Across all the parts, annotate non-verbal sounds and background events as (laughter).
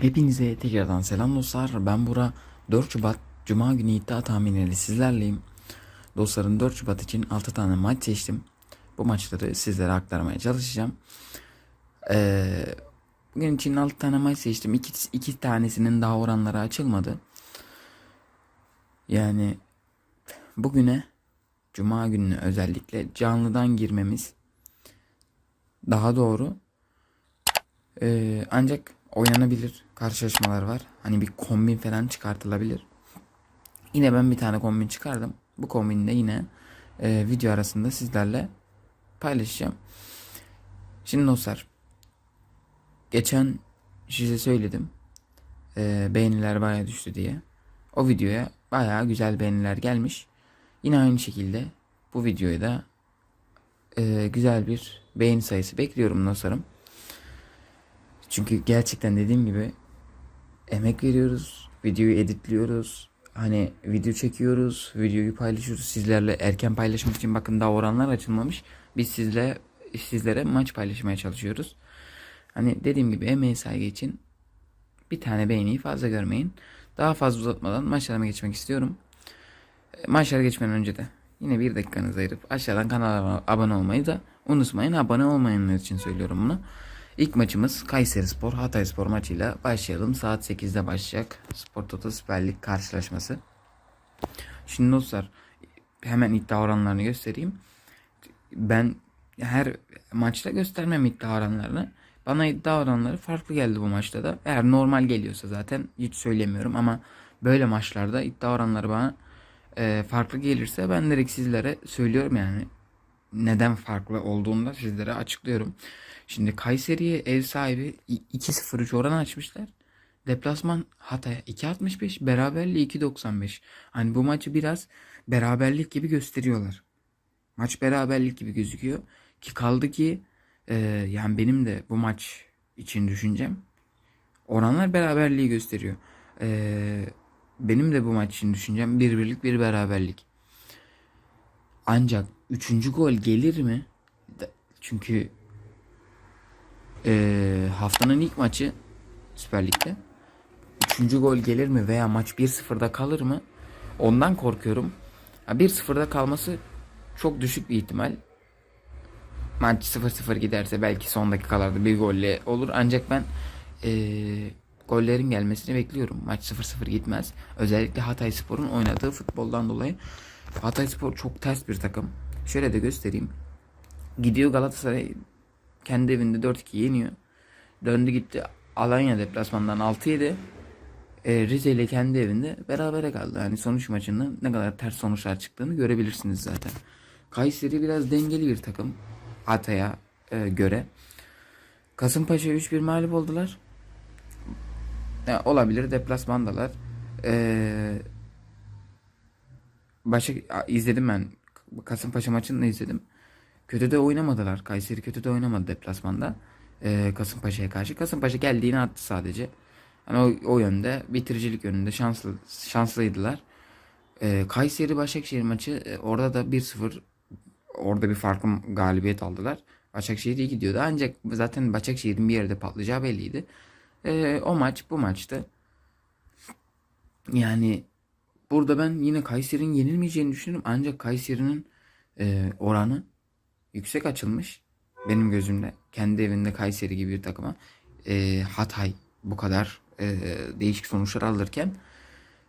Hepinize tekrardan selam dostlar. Ben Bura 4 Şubat Cuma günü iddia tahminleri sizlerleyim. Dostlarım 4 Şubat için 6 tane maç seçtim. Bu maçları sizlere aktarmaya çalışacağım. Ee, bugün için 6 tane maç seçtim. 2 iki, iki tanesinin daha oranları açılmadı. Yani bugüne Cuma gününe özellikle canlıdan girmemiz daha doğru. Ee, ancak oynanabilir karşılaşmalar var. Hani bir kombin falan çıkartılabilir. Yine ben bir tane kombin çıkardım. Bu kombini de yine e, video arasında sizlerle paylaşacağım. Şimdi dostlar geçen size söyledim e, beğeniler baya düştü diye. O videoya baya güzel beğeniler gelmiş. Yine aynı şekilde bu videoya da e, güzel bir beğeni sayısı bekliyorum dostlarım. Çünkü gerçekten dediğim gibi emek veriyoruz, videoyu editliyoruz. Hani video çekiyoruz, videoyu paylaşıyoruz sizlerle erken paylaşmak için bakın daha oranlar açılmamış. Biz sizle sizlere maç paylaşmaya çalışıyoruz. Hani dediğim gibi emeği saygı için bir tane beğeniyi fazla görmeyin. Daha fazla uzatmadan maçlarıma geçmek istiyorum. E, Maçlara geçmeden önce de yine bir dakikanızı ayırıp aşağıdan kanala abone olmayı da unutmayın. Abone olmayanlar için söylüyorum bunu. İlk maçımız Kayseri Spor Hatay Spor maçıyla başlayalım. Saat 8'de başlayacak. Spor Toto Süper Lig karşılaşması. Şimdi dostlar hemen iddia oranlarını göstereyim. Ben her maçta göstermem iddia oranlarını. Bana iddia oranları farklı geldi bu maçta da. Eğer normal geliyorsa zaten hiç söylemiyorum ama böyle maçlarda iddia oranları bana e, farklı gelirse ben direkt sizlere söylüyorum yani neden farklı olduğunu da sizlere açıklıyorum. Şimdi Kayseri'ye ev sahibi 2-0-3 oran açmışlar. Deplasman Hatay'a 2.65, beraberliği 2.95. Hani bu maçı biraz beraberlik gibi gösteriyorlar. Maç beraberlik gibi gözüküyor. Ki kaldı ki e, yani benim de bu maç için düşüncem oranlar beraberliği gösteriyor. E, benim de bu maç için düşüncem bir birlik bir beraberlik. Ancak üçüncü gol gelir mi? Çünkü e, haftanın ilk maçı Süper Lig'de. Üçüncü gol gelir mi veya maç 1-0'da kalır mı? Ondan korkuyorum. 1-0'da kalması çok düşük bir ihtimal. Maç 0-0 giderse belki son dakikalarda bir golle olur. Ancak ben e, gollerin gelmesini bekliyorum. Maç 0-0 gitmez. Özellikle Hatay Spor'un oynadığı futboldan dolayı. Hatay Spor çok ters bir takım. Şöyle de göstereyim. Gidiyor Galatasaray kendi evinde 4-2 yeniyor. Döndü gitti Alanya deplasmandan 6-7. E, Rize ile kendi evinde berabere kaldı. Yani sonuç maçında ne kadar ters sonuçlar çıktığını görebilirsiniz zaten. Kayseri biraz dengeli bir takım. Hatay'a e, göre. Kasımpaşa 3-1 mağlup oldular. Ya, olabilir deplasmandalar. Eee Başka izledim ben. Kasımpaşa maçını da izledim. Kötü de oynamadılar. Kayseri kötü de oynamadı deplasmanda. Ee, Kasımpaşa'ya karşı. Kasımpaşa geldiğini attı sadece. Yani o, o yönde bitiricilik yönünde şanslı şanslıydılar. Ee, Kayseri Başakşehir maçı e, orada da 1-0 orada bir farklı galibiyet aldılar. Başakşehir iyi gidiyordu. Ancak zaten Başakşehir'in bir yerde patlayacağı belliydi. Ee, o maç bu maçtı. Yani Burada ben yine Kayseri'nin yenilmeyeceğini düşünüyorum. Ancak Kayseri'nin e, oranı yüksek açılmış. Benim gözümde. Kendi evinde Kayseri gibi bir takıma. E, Hatay bu kadar e, değişik sonuçlar alırken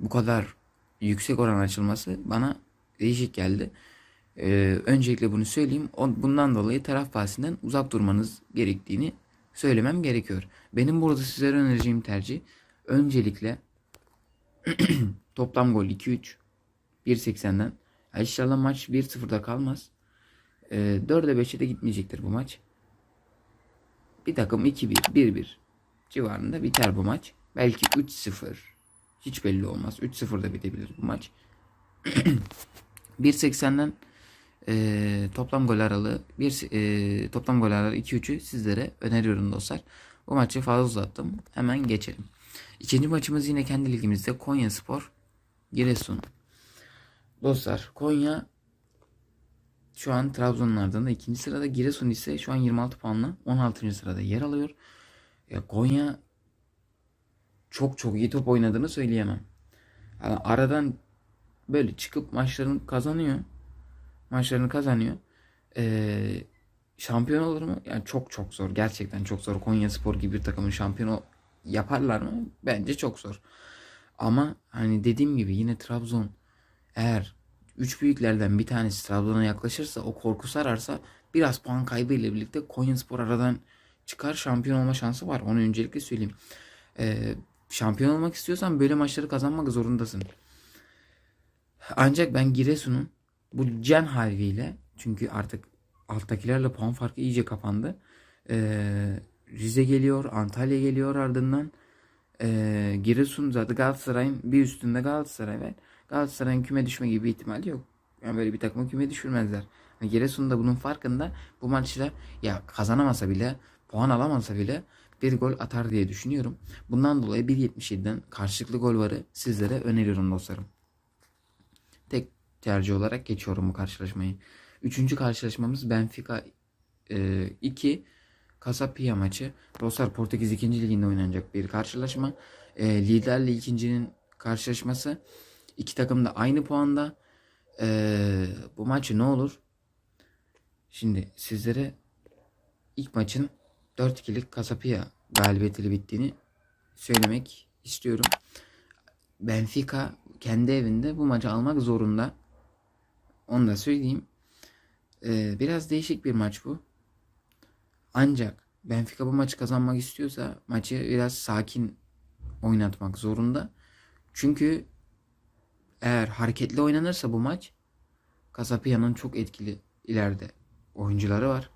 bu kadar yüksek oran açılması bana değişik geldi. E, öncelikle bunu söyleyeyim. Bundan dolayı taraf bahsinden uzak durmanız gerektiğini söylemem gerekiyor. Benim burada sizlere önereceğim tercih öncelikle (clears throat) Toplam gol 2-3. 1.80'den. Yani inşallah maç 1-0'da kalmaz. E, 4'e 5'e de gitmeyecektir bu maç. Bir takım 2-1, 1-1 civarında biter bu maç. Belki 3-0. Hiç belli olmaz. 3-0'da bitebilir bu maç. (clears throat) 1.80'den e, toplam gol aralığı bir e, toplam gol aralığı 2-3'ü sizlere öneriyorum dostlar. Bu maçı fazla uzattım. Hemen geçelim. İkinci maçımız yine kendi ligimizde Konya Spor Giresun. Dostlar Konya şu an Trabzon'un ardında ikinci sırada. Giresun ise şu an 26 puanla 16. sırada yer alıyor. Ya Konya çok çok iyi top oynadığını söyleyemem. Yani aradan böyle çıkıp maçlarını kazanıyor. Maçlarını kazanıyor. Ee, şampiyon olur mu? Yani çok çok zor. Gerçekten çok zor. Konya Spor gibi bir takımın şampiyonu yaparlar mı? Bence çok zor. Ama hani dediğim gibi yine Trabzon eğer üç büyüklerden bir tanesi Trabzon'a yaklaşırsa o korku sararsa biraz puan kaybı ile birlikte Konyaspor aradan çıkar şampiyon olma şansı var. Onu öncelikle söyleyeyim. Ee, şampiyon olmak istiyorsan böyle maçları kazanmak zorundasın. Ancak ben Giresun'un bu Cen halviyle çünkü artık alttakilerle puan farkı iyice kapandı. Ee, Rize geliyor, Antalya geliyor ardından. Ee, Giresun zaten Galatasaray'ın bir üstünde Galatasaray var. Galatasaray'ın küme düşme gibi bir ihtimali yok. Yani böyle bir takımı küme düşürmezler. Yani Giresun da bunun farkında. Bu maçta ya kazanamasa bile, puan alamasa bile bir gol atar diye düşünüyorum. Bundan dolayı 1.77'den karşılıklı gol varı sizlere öneriyorum dostlarım. Tek tercih olarak geçiyorum bu karşılaşmayı. Üçüncü karşılaşmamız Benfica 2 Casapia maçı. Dostlar Portekiz 2. liginde oynanacak bir karşılaşma. E, liderle ikincinin karşılaşması. İki takım da aynı puanda. E, bu maçı ne olur? Şimdi sizlere ilk maçın 4-2'lik Casapia galibiyetiyle bittiğini söylemek istiyorum. Benfica kendi evinde bu maçı almak zorunda. Onu da söyleyeyim. Ee, biraz değişik bir maç bu. Ancak Benfica bu maçı kazanmak istiyorsa maçı biraz sakin oynatmak zorunda. Çünkü eğer hareketli oynanırsa bu maç Casapia'nın çok etkili ileride oyuncuları var.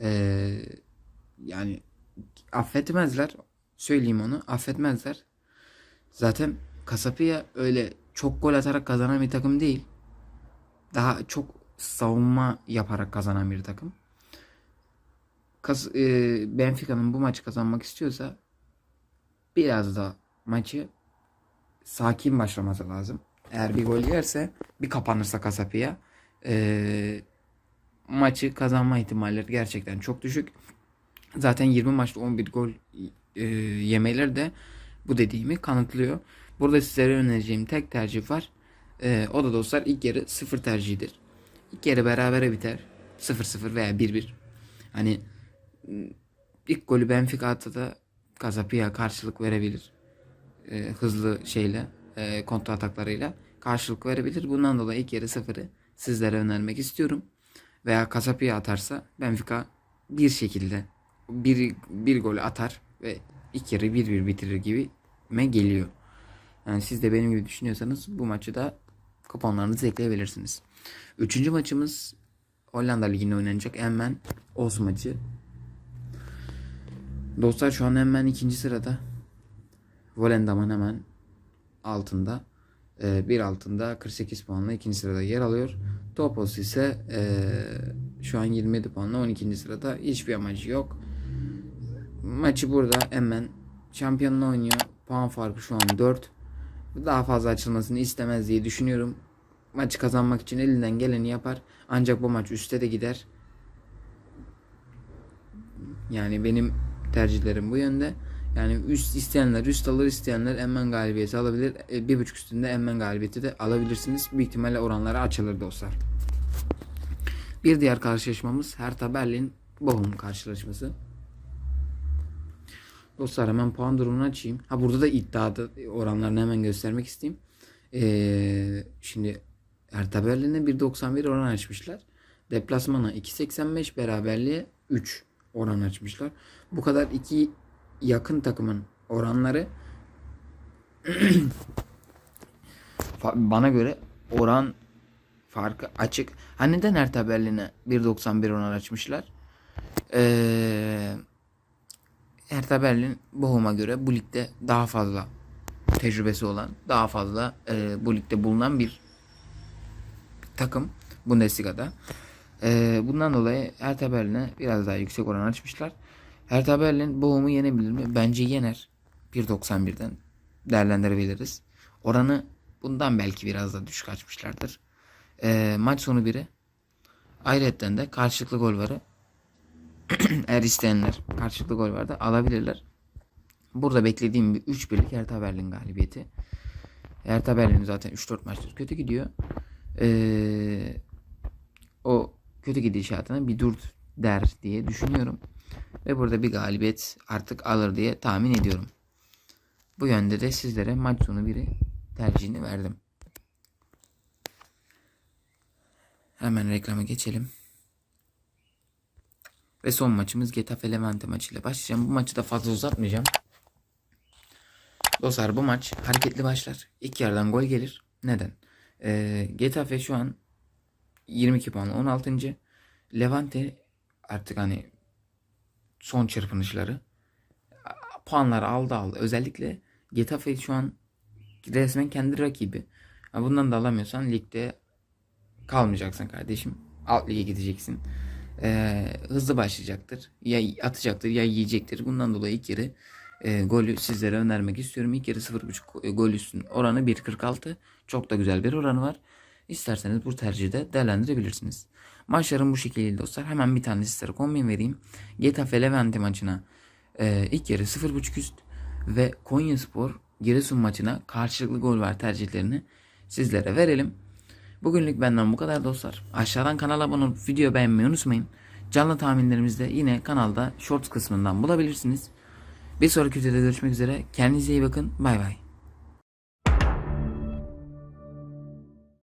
Ee, yani affetmezler. Söyleyeyim onu. Affetmezler. Zaten Casapia öyle çok gol atarak kazanan bir takım değil. Daha çok savunma yaparak kazanan bir takım. Kas, e, Benfica'nın bu maçı kazanmak istiyorsa biraz da maçı sakin başlaması lazım. Eğer bir gol yerse bir kapanırsa Casapia e, maçı kazanma ihtimalleri gerçekten çok düşük. Zaten 20 maçta 11 gol e, yemeleri de bu dediğimi kanıtlıyor. Burada sizlere önereceğim tek tercih var. E, o da dostlar ilk yarı sıfır tercihidir. İlk yarı berabere biter. 0-0 veya 1-1. Hani ilk golü Benfica attı da Casapia karşılık verebilir. E, hızlı şeyle, e, kontra ataklarıyla karşılık verebilir. Bundan dolayı ilk yarı sıfırı sizlere önermek istiyorum. Veya Casapia atarsa Benfica bir şekilde bir, bir gol atar ve ilk yarı 1-1 bitirir gibi me geliyor. Yani siz de benim gibi düşünüyorsanız bu maçı da kuponlarınızı ekleyebilirsiniz. Üçüncü maçımız Hollanda Ligi'nde oynanacak Emmen Oz maçı. Dostlar şu an Emmen ikinci sırada. Volendam'ın hemen altında. Ee, bir altında 48 puanla ikinci sırada yer alıyor. Topos ise ee, şu an 27 puanla 12. sırada. Hiçbir amacı yok. Maçı burada Emmen şampiyonla oynuyor. Puan farkı şu an 4. Daha fazla açılmasını istemez diye düşünüyorum. Maçı kazanmak için elinden geleni yapar. Ancak bu maç üste de gider. Yani benim tercihlerim bu yönde. Yani üst isteyenler üst alır isteyenler Emmen galibiyeti alabilir. E, bir buçuk üstünde Emmen galibiyeti de alabilirsiniz. Büyük ihtimalle oranları açılır dostlar. Bir diğer karşılaşmamız Hertha Berlin Bochum karşılaşması. Dostlar hemen puan durumunu açayım. Ha burada da iddiada oranlarını hemen göstermek isteyeyim. Ee, şimdi Hertha Berlin'e 1.91 oran açmışlar. Deplasmana 2.85 beraberliğe 3 oran açmışlar. Bu kadar iki yakın takımın oranları (clears throat) bana göre oran farkı açık. Ha neden Hertha Berlin'e 1.91 oran açmışlar? Eee Hertha Berlin Bochum'a göre bu ligde daha fazla tecrübesi olan, daha fazla e, bu ligde bulunan bir takım Bundesliga'da. E, bundan dolayı Hertha Berlin'e biraz daha yüksek oran açmışlar. Hertha Berlin Bochum'u yenebilir mi? Bence yener. 1.91'den değerlendirebiliriz. Oranı bundan belki biraz da düşük açmışlardır. E, maç sonu biri. Ayrıca de karşılıklı gol varı (clears throat) eğer isteyenler karşılıklı gol var da alabilirler. Burada beklediğim bir 3 birlik Hertha Berlin galibiyeti. Hertha Berlin zaten 3-4 maçtır kötü gidiyor. Ee, kötü gidişatına bir dur der diye düşünüyorum. Ve burada bir galibiyet artık alır diye tahmin ediyorum. Bu yönde de sizlere maç sonu biri tercihini verdim. Hemen reklama geçelim. Ve son maçımız Getafe Levante maçıyla başlayacağım. Bu maçı da fazla uzatmayacağım. Dostlar bu maç hareketli başlar. İlk yarıdan gol gelir. Neden? Ee, Getafe şu an 22 puanla 16. Levante artık hani son çırpınışları puanlar aldı aldı. Özellikle Getafe şu an resmen kendi rakibi. Bundan da alamıyorsan ligde kalmayacaksın kardeşim. Alt lige gideceksin. Ee, hızlı başlayacaktır. Ya atacaktır ya yiyecektir. Bundan dolayı ilk yarı e, golü sizlere önermek istiyorum. İlk yarı 0.5 gol üstün oranı 1.46. Çok da güzel bir oranı var. İsterseniz bu tercihi de değerlendirebilirsiniz. Maçlarım bu şekilde dostlar. Hemen bir tane sizlere kombin vereyim. Getafe Levante maçına e, ilk yarı 0.5 üst ve Konyaspor Giresun maçına karşılıklı gol var tercihlerini sizlere verelim. Bugünlük benden bu kadar dostlar. Aşağıdan kanala abone olup video beğenmeyi unutmayın. Canlı tahminlerimizi de yine kanalda shorts kısmından bulabilirsiniz. Bir sonraki videoda görüşmek üzere. Kendinize iyi bakın. Bay bay.